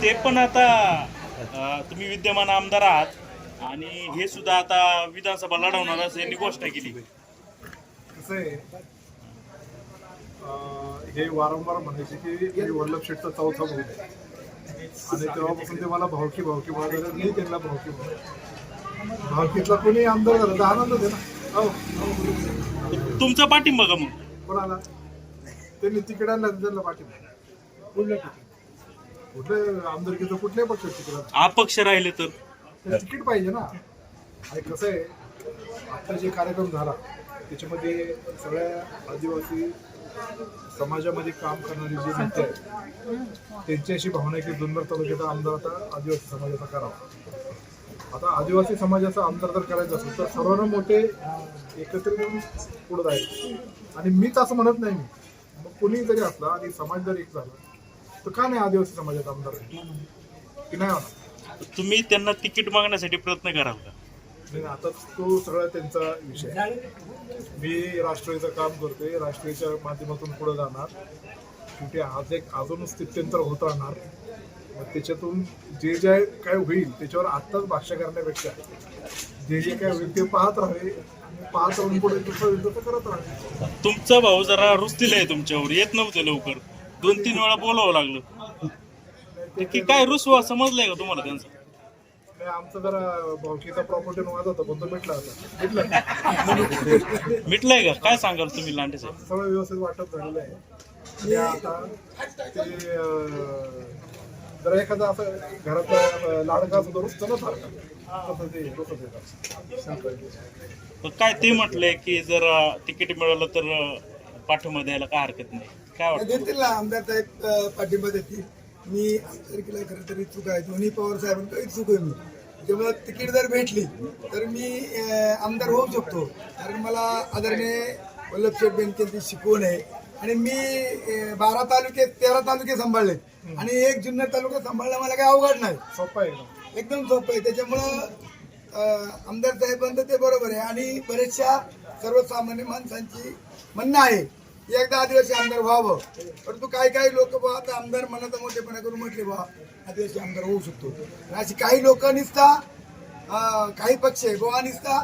ते पण आता तुम्ही विद्यमान आमदार आहात आणि हे सुद्धा आता विधानसभा लढवणार असं यांनी घोषणा केली. कसं आहे हे वारंवार म्हणायचे की वल्लभ शेठचा चौथा भाऊ. आणि तेव्हापासून ते मला भावकी भावकी म्हणत मी त्यांना भावकी म्हणतो भावकीतला कोणी आमदार झाला तर आनंदच आहे ना. हो तुमचा पाठिंबा का मग? कोणाला? त्यांनी तिकडे आणलं त्यांना पाठिंबा. कुठल्या कुठल्या आमदारकीचं कुठल्याही पक्षात तिकडं अपक्ष राहिले तर. तिकीट पाहिजे ना. आणि कसं आहे आता जे कार्यक्रम झाला त्याच्यामध्ये सगळ्या आदिवासी समाजामध्ये काम करणारी जी नेते आहेत त्यांची अशी भावना आहे की जुन्नर तालुक्याचा आमदार आता आदिवासी समाजाचा करावा. आता आदिवासी समाजाचा आमदार जर करायचा असेल तर सर्वांना मोठे एकत्रित येऊन पुढे जायचे. आणि मीच असं म्हणत नाही मी. मग कुणी जरी असला आणि समाज जर एक झाला तर का नाही आदिवासी समाजाचा आमदार की नाही तुम्ही त्यांना तिकीट मागण्यासाठी प्रयत्न कराल का? नाही आता तो सगळा त्यांचा विषय. मी राष्ट्रवादीचं काम करतोय राष्ट्रवादीच्या माध्यमातून पुढे जाणार. शेवटी आज एक अजून स्थित्यंतर होत राहणार. मग त्याच्यातून जे जे काय होईल त्याच्यावर आत्ताच भाष्य करण्यापेक्षा जे जे काय होईल ते पाहत राहावे. आणि पाहत राहून पुढे करत राहावे. तुमचा भाऊ जरा रुसतील आहे तुमच्यावर. येत नव्हतं लवकर. दोन तीन वेळा बोलावं लागलं. काय रुसवा समजलंय का तुम्हाला त्यांचं? आमचा जरा भावकीचा प्रॉपर्टी वाद होता पण तो मिटला होता मिटला. मिटलंय का? काय सांगाल तुम्ही लांडे साहेब? सगळं व्यवस्थित वाटप झालेलं आहे. आणि आता ते अं, जरा एखादा असं घराचा लाडका असं सारखा. तसं ते पण काय ते म्हटलंय की जर अं, तिकीट मिळालं तर अं, पाठिंबा द्यायला काय हरकत नाही. काय वाटतं? देतील ना आमदार साहेब अ, पाठिंबा देतील. मी आमदारकीला खरं तर इच्छुक आहे. दोन्ही पवार साहेबांकडे इच्छुक आहे मी. त्यामुळे तिकीट जर भेटली तर मी आमदार होऊ शकतो. कारण मला आदरणीय वल्लभशेठ बेनकेंची शिकवण आहे. आणि मी बारा तालुके तेरा तालुके सांभाळले. आणि एक जुन्नर तालुका सांभाळणं मला काही अवघड नाही. सोपं आहे एकदम. सोपं आहे. त्याच्यामुळं आमदार साहेबांचं ते बरोबर आहे. आणि बरेचशा सर्वसामान्य माणसांची म्हणणं आहे एकदा आदिवासी आमदार व्हावं. परंतु काही काही लोक बा आता आमदार मनाचा मोठेपणा करून म्हटले बा आदिवासी आमदार होऊ शकतो. आणि अशी काही लोक निसता काही पक्ष आहे गोवा निसता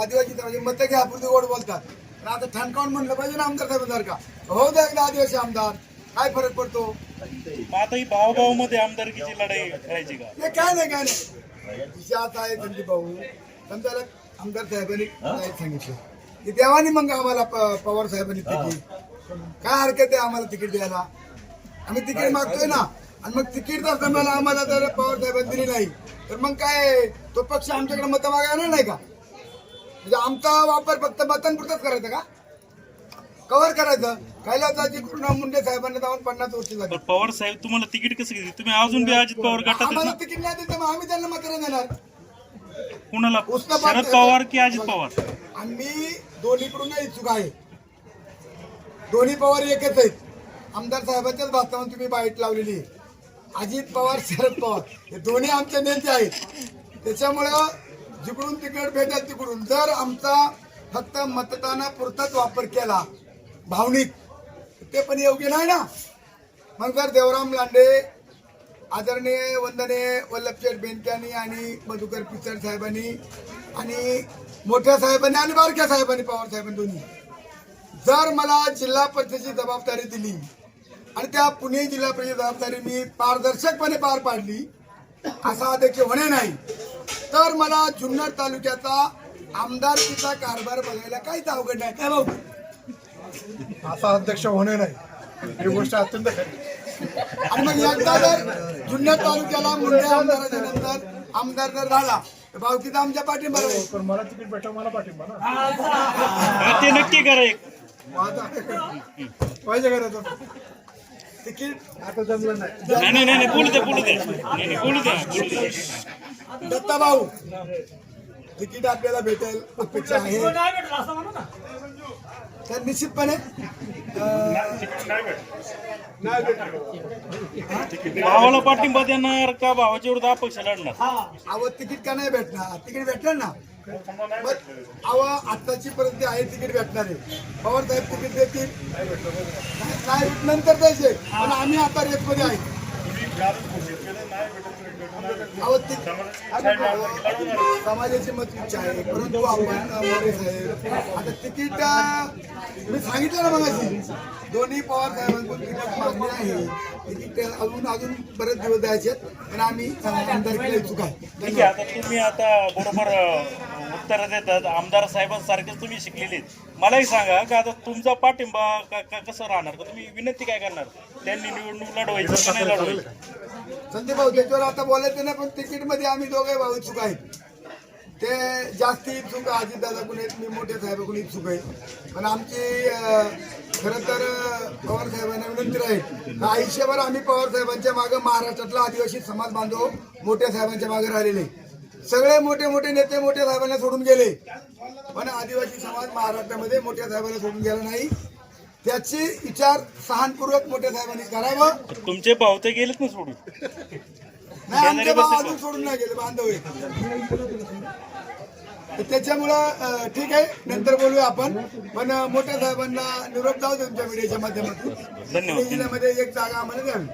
आदिवासी म्हणजे मतं घ्या पुरती गोड बोलतात. पण आता ठणकावून म्हणलं पाहिजे ना आमदार साहेबांसारखा. हो द्या एकदा आदिवासी आमदार. काय फरक पडतो? मग आता ही भावभावमध्ये आमदारकीची लढाई करायची का? काय नाही काय नाही. विषयात आहे संदीप भाऊ. समजा आमदार साहेबांनी सांगितलं? की देवानी मग आम्हाला पवार साहेबांनी तिकीट काय हरकत आहे आम्हाला तिकीट द्यायला? आम्ही तिकीट मागतोय ना. आणि मग तिकीट जर समजा आम्हाला जर पवार साहेबांनी दिली नाही. तर मग काय तो पक्ष आमच्याकडे मतं मागायला नाही का? म्हणजे आमचा वापर फक्त मतांपुरताच करायचा का? कव्हर करायचं? कैलासाची कृष्णा मुंडे साहेबांना जाऊन पन्नास वर्ष झाली. पवार साहेब तुम्हाला तिकीट कसं घेतली तुम्ही अजून बी अजित पवार गटातच आम्हाला? तिकीट नाही देत मग आम्ही त्यांना मत देणार. कुणाला? शरद पवार की अजित पवार? आणि मी दोन्हीकडून इच्छुक आहे? दोन्ही पवार एकच आहेत. आमदार साहेबांच्याच भाषणावर तुम्ही बाईट लावलेली अजित पवार शरद पवार हे दोन्ही आमचे नेते आहेत. त्याच्यामुळं जिकडून तिकीट भेटत तिकडून. जर आमचा फक्त मतदानापुरताच वापर केला भावनिक ते पण योग्य नाही ना? मग जर देवराम लांडे आदरणीय वंदने वल्लभशेठ बेनक्यांनी आणि मधुकर पिचड साहेबांनी आणि मोठ्या साहेबांनी आणि बारक्या साहेबांनी पवार साहेबांनी दोन्ही. जर मला जिल्हा परिषदेची जबाबदारी दिली आणि त्या पुणे जिल्हा परिषद जबाबदारी मी पारदर्शकपणे पार पाडली असा देखील होणे नाही तर मला जुन्नर तालुक्याचा आमदारकीचा कारभार बघायला काहीच अवघड नाही. काय भाऊ? असा अध्यक्ष होणे नाही. ही गोष्ट अत्यंत आणि मग एकदा जर जुन्नर तालुक्याला मुंडे आमदाराच्या नंतर आमदार जर झाला तर भावकीचा आमच्या पाठिंबा राहील. पण मला तिकीट भेटा मला पाठिंबा ना. हा, ते नक्की करा एक. माझा. पाहिजे का? तिकीट? आता जमलं नाही. नाही नाही नाही बोलू द्या बोलू द्या. नाही नाही बोलू द्या बोलू द्या. दत्ता भाऊ तिकीट आपल्याला भेटेल अपेक्षा आहे. तर निश्चितपणे भावाला पाठिंबा देणार का भावाच्या विरुद्ध अपक्ष लढणार? अहो तिकीट का नाही भेटणार? तिकीट भेटणार ना? मग अहो आत्ताची परिस्थिती आहे तिकीट भेटणार आहे. पवार साहेब तिकीट देतील. नाही नंतर द्यायचे. पण आम्ही आता रेसमध्ये आहे. समाजाची मत इच्छा आहे परंतु आपण मोरे साहेब आता तिकीट मी सांगितलं ना मगाशी दोन्ही पवार साहेबांकडून तिकीट मागणी आहे तिकीट अजून अजून बरेच दिवस द्यायचे आहेत. पण आम्ही आमदार आमदारकीला इच्छुक आहे ठीक आहे आता तुम्ही आता बरोबर उत्तर देतात आमदार साहेबांसारखेच तुम्ही शिकलेले आहेत. मलाही सांगा का आता तुमचा पाठिंबा का- का- कसं राहणार? का तुम्ही विनंती काय करणार? त्यांनी निवडणूक लढवायची का नाही लढवायची? संदीप भाऊ त्याच्यावर आता बोलायचं नाही पण तिकीटमध्ये आम्ही दोघे भाऊ इच्छुक आहेत. ते जास्ती इच्छुक अजितदादा कोणी आहेत, मी मोठे साहेब कोणी इच्छुक आहे पण आमची अं, खरं तर अं, पवार साहेबांना विनंती राहील आयुष्यभर आम्ही पवार साहेबांच्या मागे महाराष्ट्रातला आदिवासी समाज बांधव मोठ्या साहेबांच्या मागे राहिलेले. सगळे मोठे मोठे नेते मोठ्या साहेबांना सोडून गेले. पण आदिवासी समाज महाराष्ट्रामध्ये मोठ्या साहेबांना सोडून गेला नाही. त्याची विचार सहानपूर्वक मोठ्या साहेबांनी करावं. तुमचे भाऊ ते गेलेच ना सोडून? नाही आमचे भाऊ अजून सोडून. नाही गेले बांधव त्याच्यामुळं ठीक आहे नंतर बोलूया आपण. पण मोठ्या साहेबांना निरोप जाऊ तुमच्या मीडियाच्या माध्यमातून. जिल्ह्यामध्ये एक जागा आम्हाला द्यावी.